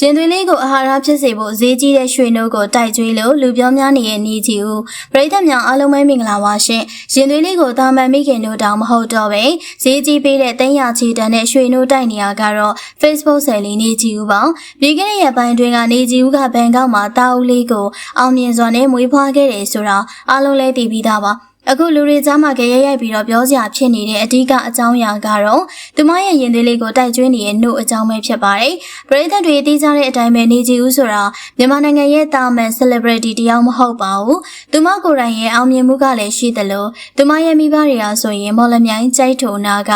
ရှင်သွေးလေးကိုအာဟာရဖြစ်စေဖို့ဈေးကြီးတဲ့ရွှေနှုတ်ကိုတိုက်ကျွေးလို့လူပြောများနေတဲ့နေကြီးဦးပရိသတ်များအားလုံးပဲမင်္ဂလာပါရှင်ရှင်သွေးလေးကိုတာမန်မိခင်တို့တောင်မဟုတ်တော့ပဲဈေးကြီးပေးတဲ့တင်းရချီတန်တဲ့ရွှေနှုတ်တိုက်နေရကတော့ Facebook ဆယ်လီနေကြီးဦးပေါ့ပြီးခဲ့တဲ့ရက်ပိုင်းတွင်ကနေကြီးဦးကဘန်ကောက်မှာတာဦးလေးကိုအောင်မြင်စွာနဲ့မွေးဖွားခဲ့တယ်ဆိုတော့အားလုံးလည်းသိပြီးသားပါ အခုလူတွေကြားမှာကြရရိုက်ပြီးတော့ပြောစရာဖြစ်နေတဲ့အဓိကအကြောင်းအရာကတော့သူမရဲ့ရင်သွေးလေးကိုတိုက်ကျွေးနေတဲ့နှုတ်အကြောင်းပဲဖြစ်ပါတယ်။ပရိသတ်တွေသိကြတဲ့အတိုင်းပဲနေကြည်ဦးဆိုတာမြန်မာနိုင်ငံရဲ့တာမန် celebrity တယောက်မဟုတ်ပါဘူး။သူမကိုယ်တိုင်ရဲ့အောင်မြင်မှုကလည်းရှိသလိုသူမရဲ့မိဘတွေကဆိုရင်မော်လမြိုင်ကြိုက်ထုံနာက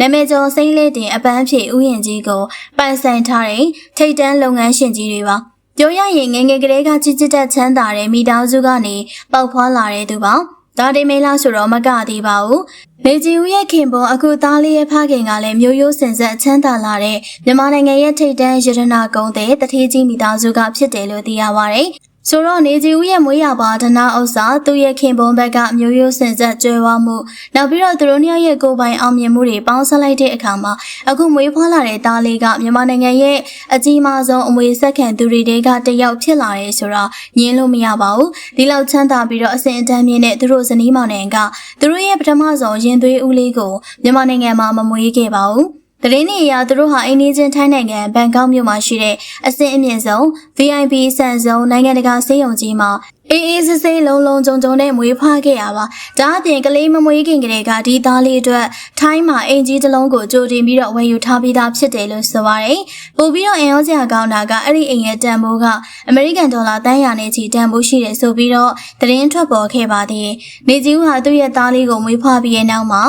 နာမည်ကျော်စိမ့်လေးတင်အပန်းဖြေဥယျာဉ်ကြီးကိုပိုင်ဆိုင်ထားတဲ့ထိတ်တန်းလုပ်ငန်းရှင်ကြီးတွေပါ။ပြောရရင်ငယ်ငယ်ကလေးကချစ်ချစ်တက်ချမ်းသာတဲ့မိသားစုကနေပေါက်ဖွားလာတဲ့သူပါ။ ဒါဒီမေလာဆိုတော့မကသေးပါဘူး။လေဂျီဦးရဲ့ခင်ပွန်အခုသားလေးရဲ့ဖခင်ကလည်းမျိုးရိုးစင်ဆက်ချမ်းသာလာတဲ့မြန်မာနိုင်ငံရဲ့ထိပ်တန်းရတနာကုန်းတဲ့တထေးကြီးမိသားစုကဖြစ်တယ်လို့သိရပါဗျ။ ဆိုတော့နေကြီးဦးရဲ့မွေးရပါဒနာဥစ္စာသူ့ရဲ့ခင်ပွန်ဘက်ကမျိုးရိုးစင်ဆက်ကျွဲဝမှုနောက်ပြီးတော့သူတို့နှစ်ယောက်ရဲ့ကိုယ်ပိုင်အောင်မြင်မှုတွေပေါင်းစပ်လိုက်တဲ့အခါမှာအခုမွေးဖွားလာတဲ့သားလေးကမြန်မာနိုင်ငံရဲ့အကြီးမားဆုံးအမွေဆက်ခံသူတွေတဲကတယောက်ဖြစ်လာတယ်ဆိုတော့ညင်းလို့မရပါဘူးဒီလောက်ချမ်းသာပြီးတော့အစဉ်အတန်းမြင့်တဲ့သူတို့ဇနီးမောင်နှံကသူတို့ရဲ့ပထမဆုံးရင်သွေးဦးလေးကိုမြန်မာနိုင်ငံမှာမမွေးခဲ့ပါဘူး တရင်းနေရသူတို့ဟာအိန္ဒိချင်းထိုင်းနိုင်ငံဘန်ကောက်မြို့မှာရှိတဲ့အဆင့်အမြင့်ဆုံး VIP စံဆုံးနိုင်ငံတကာဆေးရုံကြီးမှာအေးအေးဆေးဆေးလုံးလုံးကြုံကြုံနဲ့မွေးဖွားခဲ့ရပါဒါအပြင်ကလေးမမွေးခင်ကလေးကဒီသားလေးအတွက်ထိုင်းမှာအင်ကြီးတစ်လုံးကိုကြိုတင်ပြီးတော့ဝယ်ယူထားပြီးသားဖြစ်တယ်လို့ဆိုပါတယ်ပို့ပြီးတော့အင်ရောစရာကောင်းတာကအဲ့ဒီအိမ်ရဲ့တန်ဖိုးကအမေရိကန်ဒေါ်လာတန်းရာနဲ့ချီတန်ဖိုးရှိတယ်ဆိုပြီးတော့သတင်းထွက်ပေါ်ခဲ့ပါသေးတယ်နေကြီးဦးဟာသူ့ရဲ့သားလေးကိုမွေးဖွားပြီးရဲ့နောက်မှာ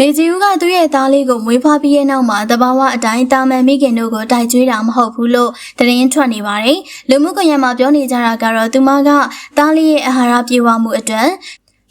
နေကြီးဦးကသူ့ရဲ့သားလေးကိုမွေးဖွားပြီးရဲ့နောက်မှာတဘာဝအတိုင်းတာမန်မိခင်တို့ကိုတိုက်ကြွေးတာမဟုတ်ဘူးလို့သတင်းထွက်နေပါတယ်။လူမှုကွန်ရက်မှာပြောနေကြတာကတော့သူမကသားလေးရဲ့အာဟာရပြေဝမှုအတွက်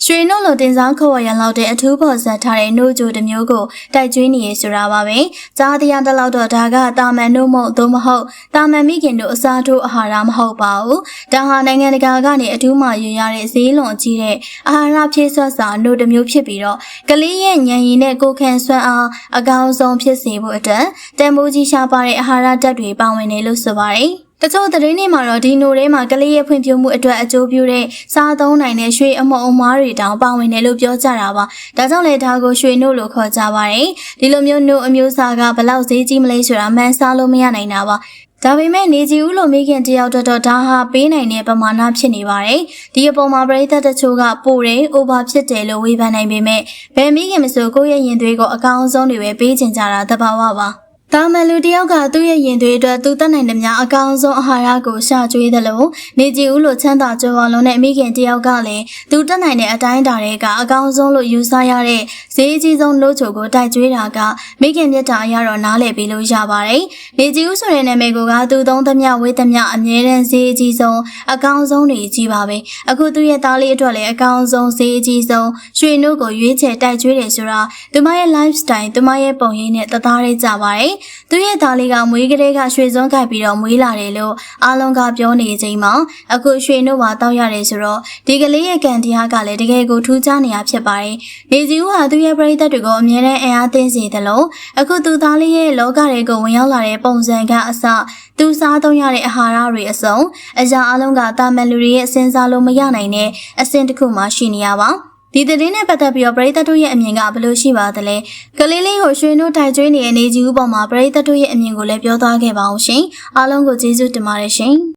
ရွှေနှုတ်လိုတင်စားခေါ်ဝရလောက်တဲ့အထူးပေါ်ဆက်ထားတဲ့နှုတ်ကြိုတစ်မျိုးကိုတိုက်ကျွေးနေရဆိုတာပါပဲ။ကြားတရားတလောက်တော့ဒါကတာမန်နှုတ်မဟုတ်သို့မဟုတ်တာမန်မိခင်တို့အစားထိုးအာဟာရမဟုတ်ပါဘူး။ဒါဟာနိုင်ငံတကာကနေအထူးမှယူရတဲ့ဈေးလွန်ကြီးတဲ့အာဟာရဖြည့်ဆွတ်စာနှုတ်တစ်မျိုးဖြစ်ပြီးတော့ကလေးရဲ့ဉာဏ်ရည်နဲ့ကိုယ်ခံစွမ်းအားအကောင်းဆုံးဖြစ်စေဖို့အတွက်တန်ဖိုးကြီးရှားပါတဲ့အာဟာရဓာတ်တွေပါဝင်တယ်လို့ဆိုပါတယ်။ တချို့သတင်းတွေမှာတော့ဒီနိုထဲမှာကလေးရဲ့ဖွံ့ဖြိုးမှုအတွက်အကျိုးပြုတဲ့စားသုံးနိုင်တဲ့ရွှေအမော်အမားတွေတောင်ပါဝင်တယ်လို့ပြောကြတာပါ။ဒါကြောင့်လည်းဒါကိုရွှေနို့လို့ခေါ်ကြပါတယ်။ဒီလိုမျိုးနို့အမျိုးအစားကဘလောက်ဈေးကြီးမလဲဆိုတာမှန်းဆလို့မရနိုင်တာပါ။ဒါပေမဲ့နေကြီးဦးလိုမိခင်တယောက်တော့ဒါဟာပေးနိုင်တဲ့ပမာဏဖြစ်နေပါတယ်။ဒီအပေါ်မှာပရိသတ်တချို့ကပိုတယ်။ over ဖြစ်တယ်လို့ဝေဖန်နိုင်ပေမဲ့ဘယ်မိခင်မဆိုကိုယ့်ရဲ့ရင်သွေးကိုအကောင်းဆုံးတွေပဲပေးချင်ကြတာသဘာဝပါ။ တာမန်လူတယောက်ကသူ့ရဲ့ရင်သွေးအတွက်သူတတ်နိုင်တဲ့များအကောင်းဆုံးအာဟာရကိုရှာကျွေးသလိုနေကြည်ဦးလိုချမ်းသာကြွယ်ဝလုံးတဲ့မိခင်တယောက်ကလည်းသူတတ်နိုင်တဲ့အတိုင်းအတာတွေကအကောင်းဆုံးလို့ယူဆရတဲ့ဈေးကြီးဆုံးလို့ချိုကိုတိုက်ကျွေးတာကမိခင်မြတ်တာအရတော့နားလည်ပြီးလို့ရပါတယ်။နေကြည်ဦးဆိုတဲ့နာမည်ကသူသုံးသမျှဝေးသမျှအမြဲတမ်းဈေးကြီးဆုံးအကောင်းဆုံးတွေကြီးပါပဲ။အခုသူ့ရဲ့သားလေးအတွက်လည်းအကောင်းဆုံးဈေးကြီးဆုံးရွှေနှုတ်ကိုရွေးချယ်တိုက်ကျွေးတယ်ဆိုတာသူမရဲ့ lifestyle သူမရဲ့ပုံရိပ်နဲ့တသားလေးကြပါတယ်။သူရဲ့သားလေးကမွေးကလေးကရွှေစွန်းခိုက်ပြီးတော့မွေးလာတယ်လို့အားလုံးကပြောနေချိန်မှာအခုရွှေနှုတ်ပါတောက်ရတယ်ဆိုတော့ဒီကလေးရဲ့ကံတရားကလည်းတကယ်ကိုထူးခြားနေရဖြစ်ပါတယ်။နေစီဦးဟာသူရဲ့ပရိသတ်တွေကိုအမြဲတမ်းအင်အားသင်းစေတယ်လို့အခုသူသားလေးရဲ့လောကတွေကိုဝင်ရောက်လာတဲ့ပုံစံကအစသူစားသုံးရတဲ့အဟာရတွေအစုံအရာအလုံးကတာမန်လူတွေရဲ့စဉ်းစားလို့မရနိုင်တဲ့အဆင့်တစ်ခုမှရှိနေရပါ ဒီသတင်းနဲ့ပတ်သက်ပြီးတော့ပရိသတ်တို့ရဲ့အမြင်ကဘယ်လိုရှိပါသလဲကလေးလေးကိုရွှေနှုတ်ထိုင်ကျွေးနေတဲ့နေကြီးဦးပေါ်မှာပရိသတ်တို့ရဲ့အမြင်ကိုလည်းပြောသွားခဲ့ပါအောင်ရှင်အားလုံးကိုကျေးဇူးတင်ပါတယ်ရှင်